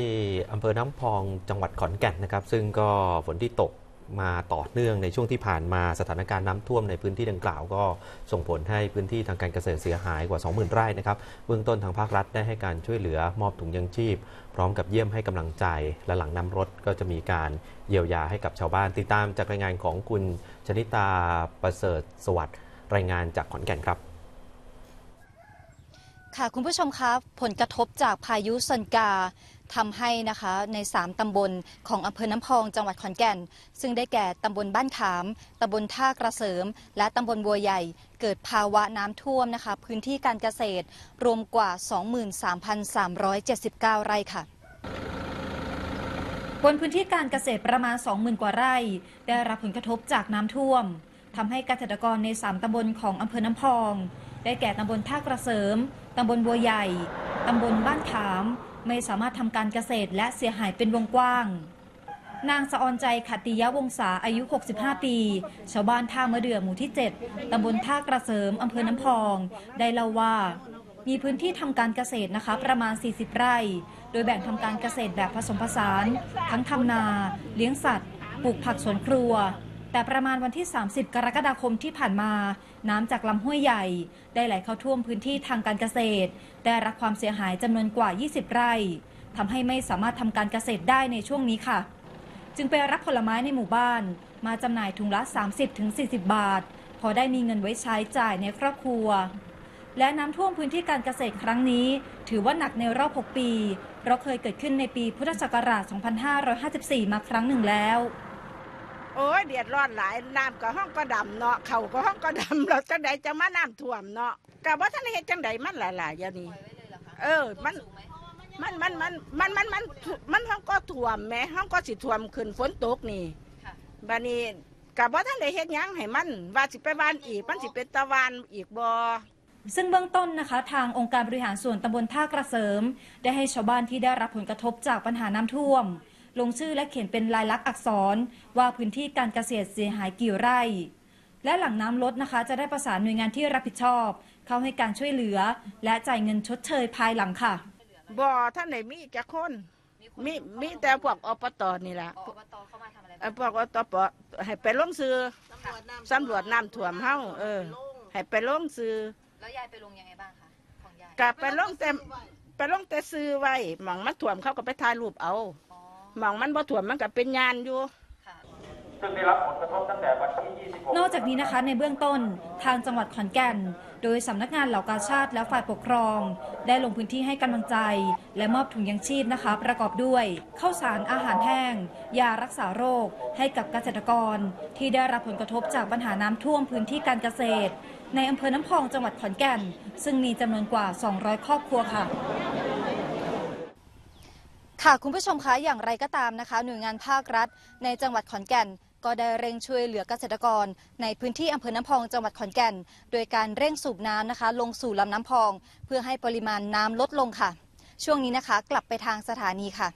ที่อำเภอน้ำพองจังหวัดขอนแก่นนะครับ ซึ่งก็ฝนที่ตกมาต่อเนื่องในช่วงที่ผ่านมาสถานการณ์น้ำท่วมในพื้นที่ดังกล่าวก็ส่งผลให้พื้นที่ทางการเกษตรเสียหายกว่า 20,000 ไร่นะครับเบื้องต้นทางภาครัฐได้ให้การช่วยเหลือมอบถุงยังชีพ พร้อมกับเยี่ยมให้กำลังใจ และหลังน้ำรถก็จะมีการเยียวยาให้กับชาวบ้าน ติดตามจากรายงานของคุณชนิตาประเสริฐสวัสดิ์รายงานจากขอนแก่นครับ ค่ะคุณผู้ชมครับผลกระทบจากพายุซันกาทำให้นะคะใน 3 ตำบลของอำเภอน้ำพองจังหวัดขอนแก่น ซึ่งได้แก่ตำบลบ้านขามตำบลท่ากระเสริม และตำบลบัวใหญ่ เกิดภาวะน้ำท่วมนะคะ พื้นที่การเกษตรรวมกว่า 23,379 ไร่ค่ะ บนพื้นที่การเกษตรประมาณ 20,000 กว่าไร่ ได้รับผลกระทบจากน้ำท่วม ทำให้เกษตรกรใน 3ตำบลของอำเภอน้ำพอง ได้แก่ตำบลท่ากระเสริมตำบลบัวใหญ่ตำบลบ้านขาม ไม่สามารถทำการเกษตรและเสียหายเป็นวงกว้าง นางสะออนใจขัตติยวงศาอายุ 65 ปี ชาวบ้านท่ามะเดื่อหมู่ที่ 7ตำบลท่ากระเสริมอำเภอน้ำพอง ได้เล่าว่ามีพื้นที่ทำการเกษตรนะคะประมาณ 40 ไร่ โดยแบ่งทำการเกษตรแบบผสมผสาน ทั้งทำนา เลี้ยงสัตว์ ปลูกผักสวนครัว แต่ประมาณวันที่ 30 กรกฎาคมที่ผ่านมา น้ำจากลำห้วยใหญ่ ได้ไหลเข้าท่วมพื้นที่ทางการเกษตร ได้รับความเสียหายจำนวนกว่า 20 ไร่ทำให้ไม่สามารถทำการเกษตรได้ในช่วงนี้ค่ะ จึงไปรับผลไม้ในหมู่บ้าน มาจำหน่ายถุงละ 30-40 บาท พอได้มีเงินไว้ใช้จ่ายในครอบครัว และน้ำท่วมพื้นที่การเกษตรครั้งนี้ ถือว่าหนักในรอบ 6 ปี เพราะเคยเกิดขึ้นในปีพุทธศักราช 2554 มาครั้งหนึ่งแล้ว โอ้ยเดือดร้อนหลายน้ำก็ห้องก็ดำเนาะเขาก็ห้องก็ดำเราจังใดจะมาน้ำท่วมเนาะกะว่าท่านเฮ็ดจังใดมันหลายๆอย่างนี้เออมันมันมันมันมันมันมันมันห้องก็ท่วมแหม่ห้องก็สิท่วมขึ้นฝนตกนี่ค่ะบัดนี้กะว่าท่านได้เฮ็ดหยังให้มันว่าสิไปบ้านอีกมันสิเป็นตะวันอีกบ่ซึ่งเบื้องต้นนะคะทางองค์การบริหารส่วนตำบลท่ากระเสริม ได้ให้ชาวบ้านที่ได้รับผลกระทบจากปัญหาน้ำท่วม ลงชื่อและเขียนเป็นลายลักษณ์อักษร ว่าพื้นที่การเกษตรเสียหายกี่ไร่ และหลังน้ำลดนะคะ จะได้ประสานหน่วยงานที่รับผิดชอบ เข้าให้การช่วยเหลือ และจ่ายเงินชดเชยภายหลังค่ะ บ่ท่านได้มีจักคนมีมีแต่พวกอบตนี่ล่ะอบตเข้ามาทำอะไรเอ่อพวกอบตปให้ไปลงซื้อสำรวจน้ำท่วมเฮาเออ ให้ไปลงซื้อแล้วยายไปลงยังไงบ้างคะของยายกะไปลงแต่ไปลงแต่ซื้อไว้หมองมันถ่วมเขาก็ไปถ่ายรูปเอาอ๋อ หมองมันบ่ถ่วมมันก็เป็นยานอยู่ค่ะซึ่งได้รับผลกระทบตั้งแต่วันที่ 26 นอกจากนี้นะคะในเบื้องต้นทางจังหวัดขอนแก่น โดยสำนักงานเหล่ากาชาติและฝ่ายปกครอง ได้ลงพื้นที่ให้กำลังใจ และมอบถุงยังชีพนะคะ ประกอบด้วยข้าวสารอาหารแห้ง ยารักษาโรค ให้กับเกษตรกร ที่ได้รับผลกระทบจากปัญหาน้ำท่วมพื้นที่การเกษตร ในอำเภอน้ำพองจังหวัดขอนแก่น ซึ่งมีจำนวนกว่า 200 ครอบครัวค่ะ ค่ะคุณผู้ชมคะอย่างไรก็ตามนะคะ หน่วยงานภาครัฐ ในจังหวัดขอนแก่น ก็ได้เร่งช่วยเหลือเกษตรกร ในพื้นที่อำเภอน้ำพองจังหวัดขอนแก่น โดยการเร่งสูบน้ำนะคะ ลงสู่ลำน้ำพอง เพื่อให้ปริมาณน้ำลดลงค่ะ ช่วงนี้นะคะ กลับไปทางสถานีค่ะ